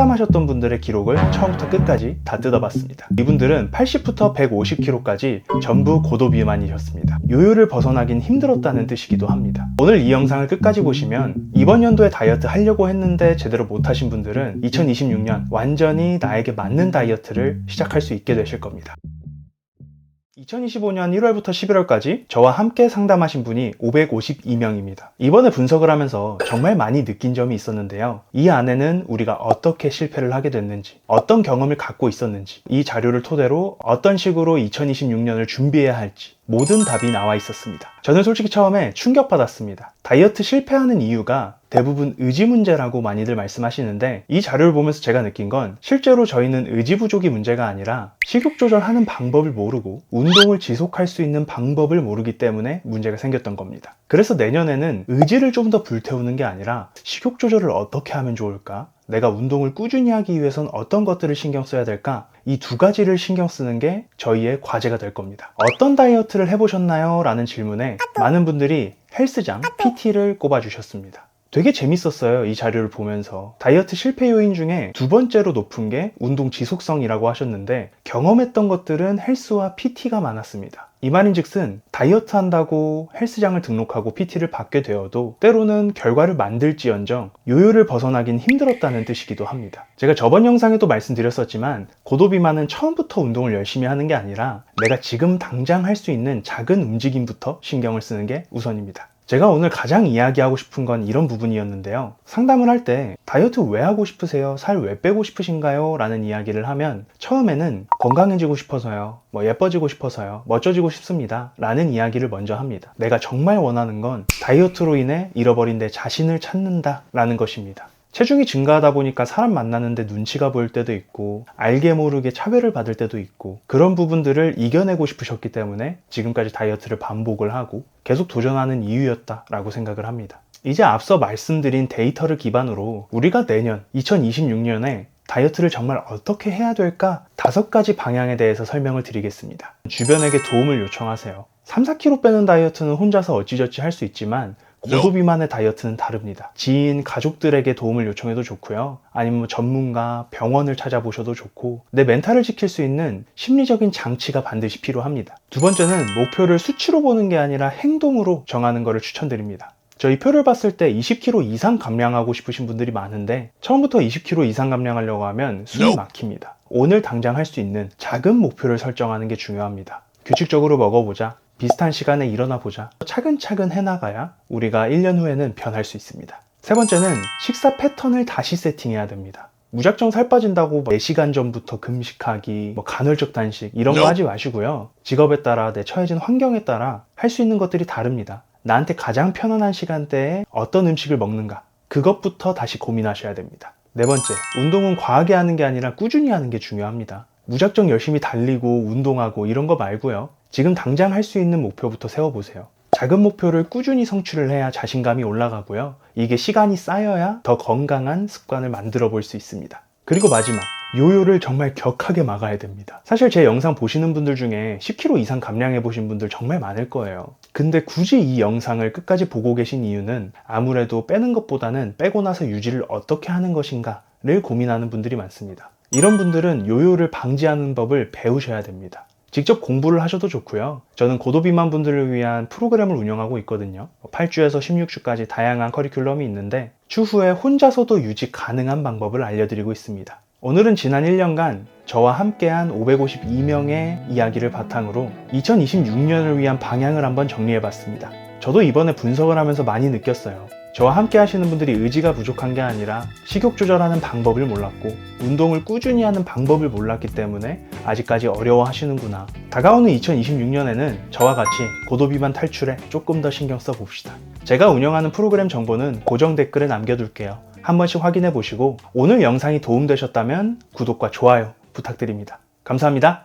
상담하셨던 분들의 기록을 처음부터 끝까지 다 뜯어봤습니다. 이분들은 80부터 150kg까지 전부 고도 비만이셨습니다. 요요를 벗어나긴 힘들었다는 뜻이기도 합니다. 오늘 이 영상을 끝까지 보시면 이번 연도에 다이어트 하려고 했는데 제대로 못하신 분들은 2026년 완전히 나에게 맞는 다이어트를 시작할 수 있게 되실 겁니다. 2025년 1월부터 11월까지 저와 함께 상담하신 분이 552명입니다. 이번에 분석을 하면서 정말 많이 느낀 점이 있었는데요. 이 안에는 우리가 어떻게 실패를 하게 됐는지, 어떤 경험을 갖고 있었는지, 이 자료를 토대로 어떤 식으로 2026년을 준비해야 할지, 모든 답이 나와 있었습니다. 저는 솔직히 처음에 충격받았습니다. 다이어트 실패하는 이유가 대부분 의지 문제라고 많이들 말씀하시는데 이 자료를 보면서 제가 느낀 건 실제로 저희는 의지 부족이 문제가 아니라 식욕 조절하는 방법을 모르고 운동을 지속할 수 있는 방법을 모르기 때문에 문제가 생겼던 겁니다. 그래서 내년에는 의지를 좀 더 불태우는 게 아니라 식욕 조절을 어떻게 하면 좋을까? 내가 운동을 꾸준히 하기 위해선 어떤 것들을 신경 써야 될까? 이 두 가지를 신경 쓰는 게 저희의 과제가 될 겁니다. 어떤 다이어트를 해보셨나요? 라는 질문에 많은 분들이 헬스장, PT를 꼽아주셨습니다. 되게 재밌었어요. 이 자료를 보면서. 다이어트 실패 요인 중에 두 번째로 높은 게 운동 지속성이라고 하셨는데 경험했던 것들은 헬스와 PT가 많았습니다. 이 말인 즉슨 다이어트 한다고 헬스장을 등록하고 PT를 받게 되어도 때로는 결과를 만들지언정 요요를 벗어나긴 힘들었다는 뜻이기도 합니다. 제가 저번 영상에도 말씀드렸었지만 고도비만은 처음부터 운동을 열심히 하는 게 아니라 내가 지금 당장 할 수 있는 작은 움직임부터 신경을 쓰는 게 우선입니다. 제가 오늘 가장 이야기하고 싶은 건 이런 부분이었는데요. 상담을 할 때 다이어트 왜 하고 싶으세요? 살 왜 빼고 싶으신가요? 라는 이야기를 하면 처음에는 건강해지고 싶어서요. 뭐 예뻐지고 싶어서요. 멋져지고 싶습니다. 라는 이야기를 먼저 합니다. 내가 정말 원하는 건 다이어트로 인해 잃어버린 내 자신을 찾는다. 라는 것입니다. 체중이 증가하다 보니까 사람 만나는데 눈치가 보일 때도 있고 알게 모르게 차별을 받을 때도 있고 그런 부분들을 이겨내고 싶으셨기 때문에 지금까지 다이어트를 반복을 하고 계속 도전하는 이유였다라고 생각을 합니다. 이제 앞서 말씀드린 데이터를 기반으로 우리가 내년 2026년에 다이어트를 정말 어떻게 해야 될까 다섯 가지 방향에 대해서 설명을 드리겠습니다. 주변에게 도움을 요청하세요. 3, 4kg 빼는 다이어트는 혼자서 어찌저찌 할 수 있지만 고도 비만의 다이어트는 다릅니다. 지인, 가족들에게 도움을 요청해도 좋고요. 아니면 뭐 전문가, 병원을 찾아보셔도 좋고 내 멘탈을 지킬 수 있는 심리적인 장치가 반드시 필요합니다. 두 번째는 목표를 수치로 보는 게 아니라 행동으로 정하는 것을 추천드립니다. 저희 표를 봤을 때 20kg 이상 감량하고 싶으신 분들이 많은데 처음부터 20kg 이상 감량하려고 하면 숨이 막힙니다. 오늘 당장 할 수 있는 작은 목표를 설정하는 게 중요합니다. 규칙적으로 먹어보자. 비슷한 시간에 일어나 보자. 차근차근 해나가야 우리가 1년 후에는 변할 수 있습니다. 세 번째는 식사 패턴을 다시 세팅해야 됩니다. 무작정 살 빠진다고 4시간 전부터 금식하기, 뭐 간헐적 단식 이런 거 하지 마시고요. 직업에 따라 내 처해진 환경에 따라 할 수 있는 것들이 다릅니다. 나한테 가장 편안한 시간대에 어떤 음식을 먹는가 그것부터 다시 고민하셔야 됩니다. 네 번째, 운동은 과하게 하는 게 아니라 꾸준히 하는 게 중요합니다. 무작정 열심히 달리고 운동하고 이런 거 말고요. 지금 당장 할 수 있는 목표부터 세워보세요. 작은 목표를 꾸준히 성취를 해야 자신감이 올라가고요. 이게 시간이 쌓여야 더 건강한 습관을 만들어 볼 수 있습니다. 그리고 마지막, 요요를 정말 격하게 막아야 됩니다. 사실 제 영상 보시는 분들 중에 10kg 이상 감량해 보신 분들 정말 많을 거예요. 근데 굳이 이 영상을 끝까지 보고 계신 이유는 아무래도 빼는 것보다는 빼고 나서 유지를 어떻게 하는 것인가를 고민하는 분들이 많습니다. 이런 분들은 요요를 방지하는 법을 배우셔야 됩니다. 직접 공부를 하셔도 좋고요. 저는 고도비만 분들을 위한 프로그램을 운영하고 있거든요. 8주에서 16주까지 다양한 커리큘럼이 있는데 추후에 혼자서도 유지 가능한 방법을 알려드리고 있습니다. 오늘은 지난 1년간 저와 함께한 552명의 이야기를 바탕으로 2026년을 위한 방향을 한번 정리해봤습니다. 저도 이번에 분석을 하면서 많이 느꼈어요. 저와 함께 하시는 분들이 의지가 부족한 게 아니라 식욕 조절하는 방법을 몰랐고 운동을 꾸준히 하는 방법을 몰랐기 때문에 아직까지 어려워 하시는구나. 다가오는 2026년에는 저와 같이 고도비만 탈출에 조금 더 신경 써 봅시다. 제가 운영하는 프로그램 정보는 고정 댓글에 남겨둘게요. 한 번씩 확인해 보시고 오늘 영상이 도움되셨다면 구독과 좋아요 부탁드립니다. 감사합니다.